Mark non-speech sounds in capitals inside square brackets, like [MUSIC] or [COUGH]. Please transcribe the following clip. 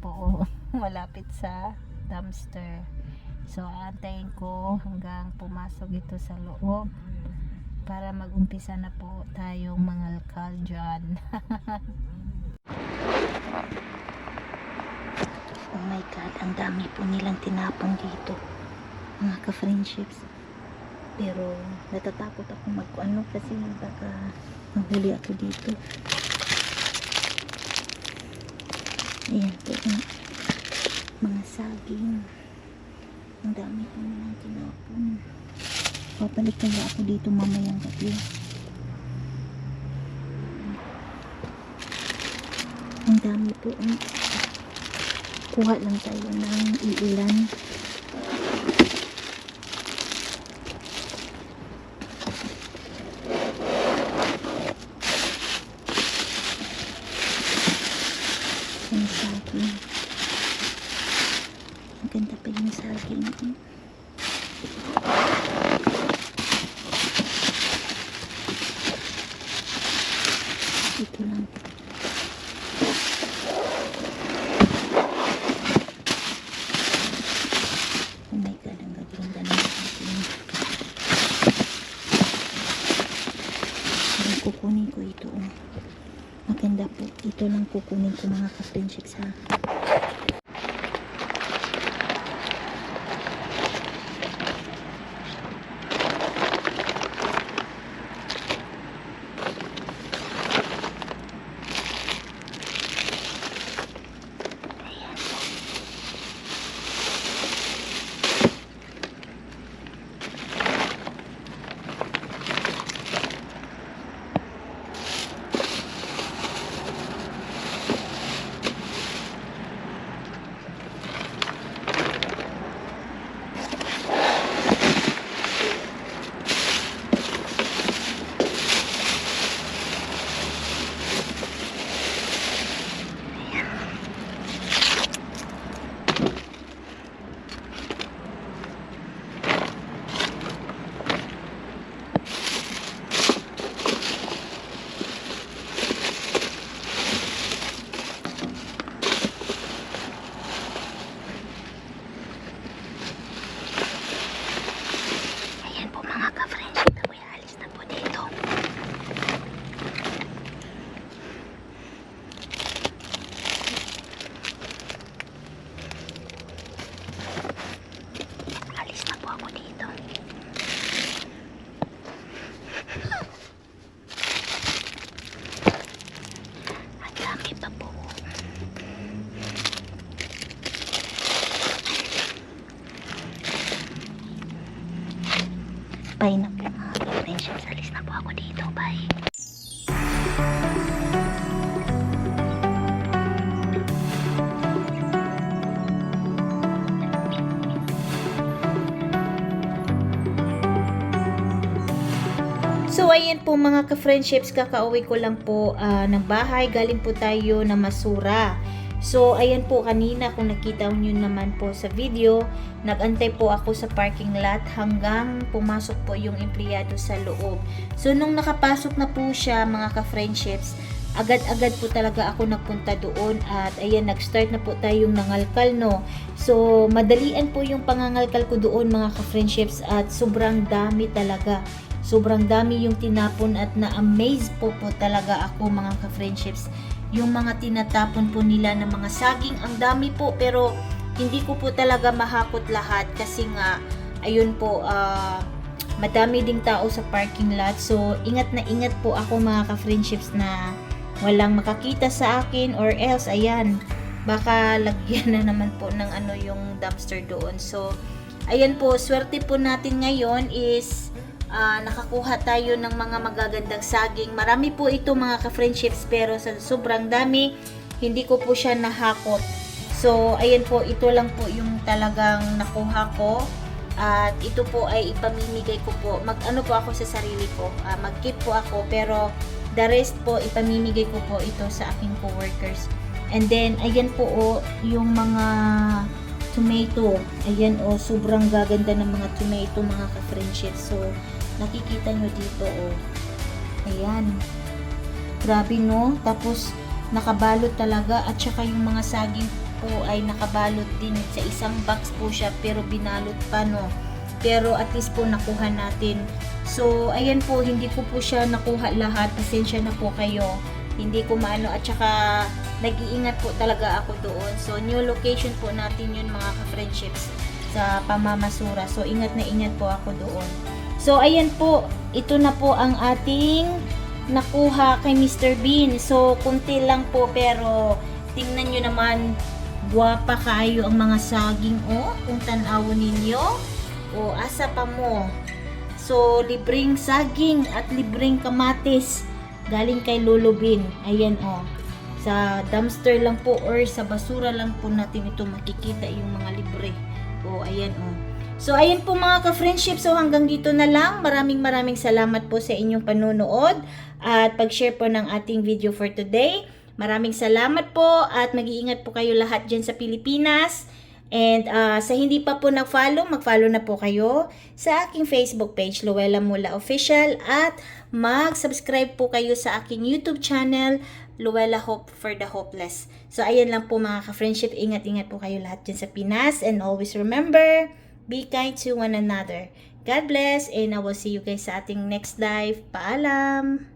Po, oh, [LAUGHS] malapit sa dumpster. So, aantayin ko hanggang pumasok ito sa loob para mag-umpisa na po tayong mangalkal dyan. [LAUGHS] oh my God, ang dami po nilang tinapon dito. Mga ka-friendships. Pero, natatakot ako mag-ano kasi baka mahuli ako dito. Ayan po, mga, mga saging. Ang dami po nilang tinapon. Papalik kaya ako dito mamayang gabi. Ang dami po. Kuha lang tayo ng iilan. Ang saging. Ang ganda pa yung saging. Ito lang. Oh my God, ang gaganda kukunin ko ito. Oh. Maganda po. Ito lang kukunin ko mga ka-friendships ha. Ayan po mga ka-friendship. Ako alis na po dito. Alis na po ako dito. Ang dami pa po. Bye na po mga ka-friendships. Alis na po ako dito. Bye. So ayan po mga ka-friendships, kakauwi ko lang po ah, ng bahay. Galing po tayo na Masura. So ayan po kanina kung nakita nyo naman po sa video, nagantay po ako sa parking lot hanggang pumasok po yung empleyado sa loob. So nung nakapasok na po siya mga ka-friendships, agad-agad po talaga ako nagpunta doon at ayan nag-start na po tayong nangalkal no. So madalian po yung pangangalkal ko doon mga ka-friendships at sobrang dami talaga. Sobrang dami yung tinapon at na-amaze po po talaga ako mga ka-friendships. Yung mga tinatapon po nila ng mga saging, ang dami po pero hindi ko po talaga mahakot lahat kasi nga ayun po ah, madami ding tao sa parking lot. So ingat na ingat po ako mga ka-friendships na walang makakita sa akin or else ayan baka lagyan na naman po ng ano yung dumpster doon. So ayan po, swerte po natin ngayon is ah, nakakuha tayo ng mga magagandang saging. Marami po ito mga ka-friendships pero sa sobrang dami, hindi ko po siya nahakot. So, ayan po, ito lang po yung talagang nakuha ko. At ito po ay ipamimigay ko po. Mag-ano po ako sa sarili ko. Ah, mag-keep po ako pero the rest po ipamimigay ko po ito sa aking coworkers. And then, ayan po oh, yung mga tomato. Ayan oh, sobrang gaganda ng mga tomato mga ka-friendships. So, nakikita nyo dito oh. Ayan. Grabe no. Tapos, nakabalot talaga. At saka yung mga saging, po ay nakabalot din sa isang box po siya pero binalot pa no. Pero at least po nakuha natin. So, ayan po, hindi ko po siya nakuha lahat. Pasensya na po kayo. Hindi ko maano at saka nag-iingat po talaga ako doon. So, new location po natin yun mga ka-friendships sa pamamasura. So, ingat na ingat po ako doon. So, ayan po. Ito na po ang ating nakuha kay Mr. Bean. So, kunti lang po pero tingnan nyo naman guwapa kayo ang mga saging o kung tanawon ninyo o asa pa mo. So, libreng saging at libreng kamatis galing kay Lolo Bean. Ayan o. Sa dumpster lang po or sa basura lang po natin ito makikita yung mga libre. O, ayan o. So, ayan po mga ka-friendship. So, hanggang dito na lang. Maraming maraming salamat po sa inyong panunood at pag-share po ng ating video for today. Maraming salamat po at mag-iingat po kayo lahat dyan sa Pilipinas. And ah, sa hindi pa po nag-follow, mag-follow na po kayo sa aking Facebook page, Luella Mula Official. At mag-subscribe po kayo sa aking YouTube channel, Luella Hope for the Hopeless. So, ayan lang po mga ka-friendship. Ingat-ingat po kayo lahat dyan sa Pinas. And always remember, be kind to one another. God bless and I will see you guys sa ating next live. Paalam!